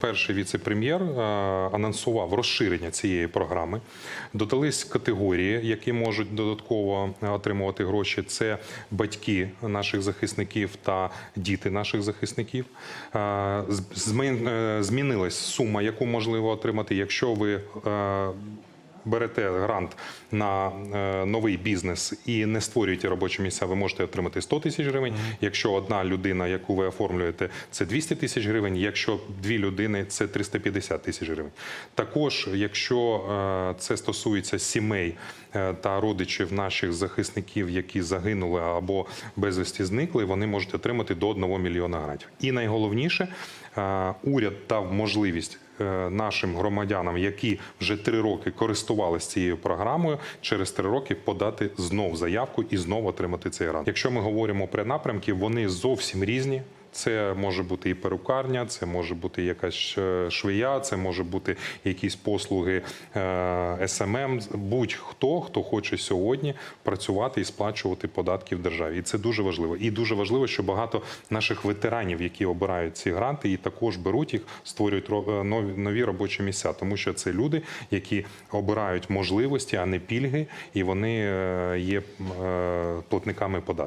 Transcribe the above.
Перший віце-прем'єр е, анонсував розширення цієї програми. Додались категорії, які можуть додатково е, отримувати гроші. Це батьки наших захисників та діти наших захисників. Е, Змінилась сума, яку можливо отримати, якщо ви. Берете грант на е, новий бізнес і не створюєте робочі місця, ви можете отримати 100 тисяч гривень. Якщо одна людина, яку ви оформлюєте, це 200 тисяч гривень. Якщо дві людини, це 350 тисяч гривень. Також, якщо е, це стосується сімей е, та родичів наших захисників, які загинули або безвісті зникли, вони можуть отримати до 1 мільйона грантів. І найголовніше, уряд дав можливість нашим громадянам, які вже три роки користувалися цією програмою, через три роки подати знов заявку і знов отримати цей грант. Якщо ми говоримо про напрямки, вони зовсім різні. Це може бути і перукарня, це може бути якась е, швея, це може бути якісь послуги е, СММ. Будь-хто, хто хоче сьогодні працювати і сплачувати податки в державі. І це дуже важливо. І дуже важливо, що багато наших ветеранів, які обирають ці гранти, і також беруть їх, створюють е, нові робочі місця, тому що це люди, які обирають можливості, а не пільги, і вони е, є е, платниками податків.